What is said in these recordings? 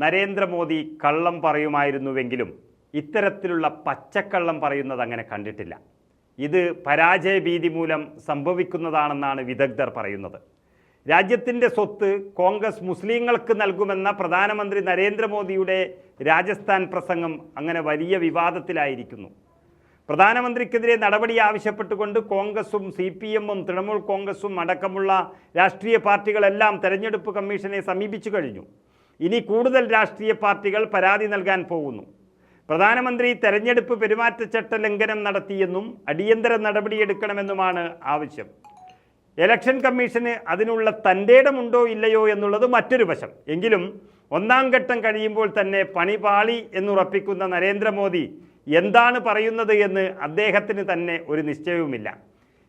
നരേന്ദ്രമോദി കള്ളം പറയുമായിരുന്നുവെങ്കിലും ഇത്തരത്തിലുള്ള പച്ചക്കള്ളം പറയുന്നത് അങ്ങനെ കണ്ടിട്ടില്ല. ഇത് പരാജയഭീതി മൂലം സംഭവിക്കുന്നതാണെന്നാണ് വിദഗ്ധർ പറയുന്നത്. രാജ്യത്തിന്റെ സ്വത്ത് കോൺഗ്രസ് മുസ്ലിങ്ങൾക്ക് നൽകുമെന്ന പ്രധാനമന്ത്രി നരേന്ദ്രമോദിയുടെ രാജസ്ഥാൻ പ്രസംഗം അങ്ങനെ വലിയ വിവാദത്തിലായിരിക്കുന്നു. പ്രധാനമന്ത്രിക്കെതിരെ നടപടി ആവശ്യപ്പെട്ടുകൊണ്ട് കോൺഗ്രസും സി പി എമ്മും തൃണമൂൽ കോൺഗ്രസും അടക്കമുള്ള രാഷ്ട്രീയ പാർട്ടികളെല്ലാം തെരഞ്ഞെടുപ്പ് കമ്മീഷനെ സമീപിച്ചു കഴിഞ്ഞു. ഇനി കൂടുതൽ രാഷ്ട്രീയ പാർട്ടികൾ പരാതി നൽകാൻ പോകുന്നു. പ്രധാനമന്ത്രി തെരഞ്ഞെടുപ്പ് പെരുമാറ്റച്ചട്ട ലംഘനം നടത്തിയെന്നും അടിയന്തര നടപടിയെടുക്കണമെന്നുമാണ് ആവശ്യം. ഇലക്ഷൻ കമ്മീഷന് അതിനുള്ള തന്റെ ഇടമുണ്ടോ ഇല്ലയോ എന്നുള്ളത് മറ്റൊരു വശം. എങ്കിലും ഒന്നാം ഘട്ടം കഴിയുമ്പോൾ തന്നെ പണി പാളി എന്നുറപ്പിക്കുന്ന നരേന്ദ്രമോദി എന്താണ് പറയുന്നത് എന്ന് അദ്ദേഹത്തിന് തന്നെ ഒരു നിശ്ചയവുമില്ല.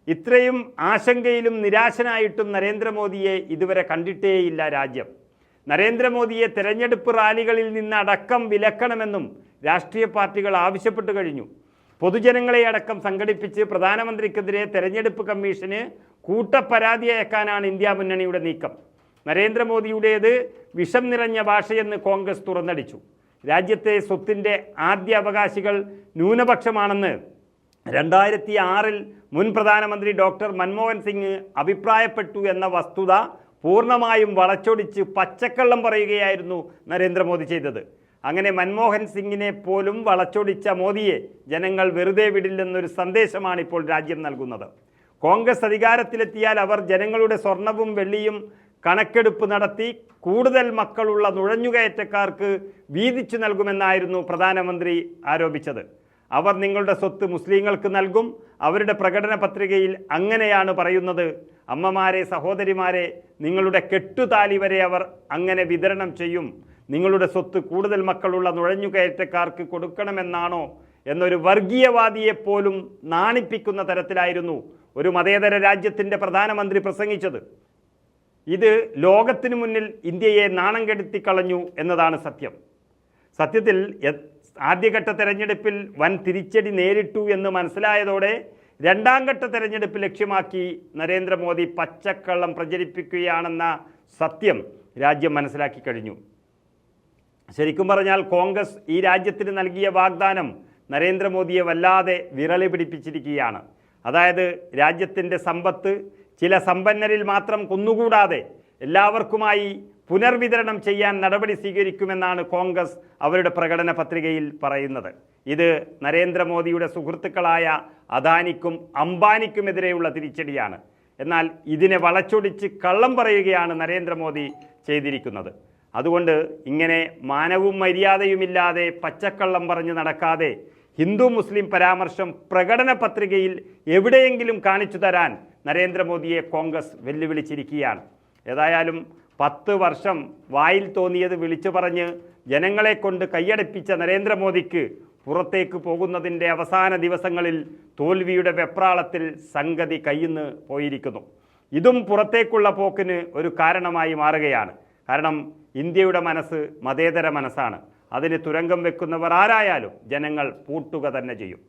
ഇത്രയും ആശങ്കയിലും നിരാശനായിട്ടും നരേന്ദ്രമോദിയെ ഇതുവരെ കണ്ടിട്ടേയില്ല രാജ്യം. നരേന്ദ്രമോദിയെ തെരഞ്ഞെടുപ്പ് റാലികളിൽ നിന്ന് അടക്കം വിലക്കണമെന്നും രാഷ്ട്രീയ പാർട്ടികൾ ആവശ്യപ്പെട്ടു കഴിഞ്ഞു. പൊതുജനങ്ങളെ അടക്കം സംഘടിപ്പിച്ച് പ്രധാനമന്ത്രിക്കെതിരെ തെരഞ്ഞെടുപ്പ് കമ്മീഷന് കൂട്ടപ്പരാതി അയക്കാനാണ് ഇന്ത്യ മുന്നണിയുടെ നീക്കം. നരേന്ദ്രമോദിയുടേത് വിഷം നിറഞ്ഞ ഭാഷയെന്ന് കോൺഗ്രസ് തുറന്നടിച്ചു. രാജ്യത്തെ സ്വത്തിന്റെ ആദ്യ അവകാശികൾ ന്യൂനപക്ഷമാണെന്ന് രണ്ടായിരത്തി ആറിൽ മുൻ പ്രധാനമന്ത്രി ഡോക്ടർ മൻമോഹൻ സിംഗ് അഭിപ്രായപ്പെട്ടു എന്ന വസ്തുത പൂർണമായും വളച്ചൊടിച്ച് പച്ചക്കള്ളം പറയുകയായിരുന്നു നരേന്ദ്രമോദി ചെയ്തത്. അങ്ങനെ മൻമോഹൻ സിംഗിനെ പോലും വളച്ചൊടിച്ച മോദിയെ ജനങ്ങൾ വെറുതെ വിടില്ലെന്നൊരു സന്ദേശമാണ് ഇപ്പോൾ രാജ്യം നൽകുന്നത്. കോൺഗ്രസ് അധികാരത്തിലെത്തിയാൽ അവർ ജനങ്ങളുടെ സ്വർണവും വെള്ളിയും കണക്കെടുപ്പ് നടത്തി കൂടുതൽ മക്കളുള്ള നുഴഞ്ഞുകയറ്റക്കാർക്ക് വീതിച്ചു നൽകുമെന്നായിരുന്നു പ്രധാനമന്ത്രി ആരോപിച്ചത്. അവർ നിങ്ങളുടെ സ്വത്ത് മുസ്ലിങ്ങൾക്ക് നൽകും അവരുടെ പ്രകടന പത്രികയിൽ അങ്ങനെയാണ് പറയുന്നത് അമ്മമാരെ സഹോദരിമാരെ നിങ്ങളുടെ കെട്ടുതാലി വരെ അവർ അങ്ങനെ വിതരണം ചെയ്യും. നിങ്ങളുടെ സ്വത്ത് കൂടുതൽ മക്കളുള്ള നുഴഞ്ഞുകയറ്റക്കാർക്ക് കൊടുക്കണമെന്നാണോ എന്നൊരു വർഗീയവാദിയെപ്പോലും നാണിപ്പിക്കുന്ന തരത്തിലായിരുന്നു ഒരു മതേതര രാജ്യത്തിന്റെ പ്രധാനമന്ത്രി പ്രസംഗിച്ചത്. ഇത് ലോകത്തിനു മുന്നിൽ ഇന്ത്യയെ നാണം കെടുത്തി കളഞ്ഞു എന്നതാണ് സത്യം. സത്യത്തിൽ ആദ്യഘട്ട തെരഞ്ഞെടുപ്പിൽ വൻ തിരിച്ചടി നേരിട്ടു എന്ന് മനസ്സിലായതോടെ രണ്ടാം ഘട്ട തെരഞ്ഞെടുപ്പ് ലക്ഷ്യമാക്കി നരേന്ദ്രമോദി പച്ചക്കള്ളം പ്രചരിപ്പിക്കുകയാണെന്ന സത്യം രാജ്യം മനസ്സിലാക്കി കഴിഞ്ഞു. ശരിക്കും പറഞ്ഞാൽ കോൺഗ്രസ് ഈ രാജ്യത്തിന് നൽകിയ വാഗ്ദാനം നരേന്ദ്രമോദിയെ വല്ലാതെ വിരളി പിടിപ്പിച്ചിരിക്കുകയാണ്. അതായത് രാജ്യത്തിന്റെ സമ്പത്ത് ചില സമ്പന്നരിൽ മാത്രം കുന്നുകൂടാതെ എല്ലാവർക്കുമായി പുനർവിതരണം ചെയ്യാൻ നടപടി സ്വീകരിക്കുമെന്നാണ് കോൺഗ്രസ് അവരുടെ പ്രകടന പത്രികയിൽ പറയുന്നത്. ഇത് നരേന്ദ്രമോദിയുടെ സുഹൃത്തുക്കളായ അദാനിക്കും അംബാനിക്കുമെതിരെയുള്ള തിരിച്ചടിയാണ്. എന്നാൽ ഇതിനെ വളച്ചൊടിച്ച് കള്ളം പറയുകയാണ് നരേന്ദ്രമോദി ചെയ്തിരിക്കുന്നത്. അതുകൊണ്ട് ഇങ്ങനെ മാനവും മര്യാദയുമില്ലാതെ പച്ചക്കള്ളം പറഞ്ഞ് നടക്കാതെ ഹിന്ദു മുസ്ലിം പരാമർശം പ്രകടന പത്രികയിൽ എവിടെയെങ്കിലും കാണിച്ചു തരാൻ നരേന്ദ്രമോദിയെ കോൺഗ്രസ് വെല്ലുവിളിച്ചിരിക്കുകയാണ്. ഏതായാലും പത്ത് വർഷം വായിൽ തോന്നിയത് വിളിച്ചു പറഞ്ഞ് ജനങ്ങളെ കൊണ്ട് കൈയടപ്പിച്ച നരേന്ദ്രമോദിക്ക് പുറത്തേക്ക് പോകുന്നതിന്റെ അവസാന ദിവസങ്ങളിൽ തോൽവിയുടെ വെപ്രാളത്തിൽ സംഗതി കയ്യിന്ന് പോയിരിക്കുന്നു. ഇതും പുറത്തേക്കുള്ള പോക്കിന് ഒരു കാരണമായി മാറുകയാണ്. കാരണം ഇന്ത്യയുടെ മനസ്സ് മതേതര മനസ്സാണ്. അതിന് തുരങ്കം വെക്കുന്നവർ ആരായാലും ജനങ്ങൾ പൂട്ടുക തന്നെ ചെയ്യും.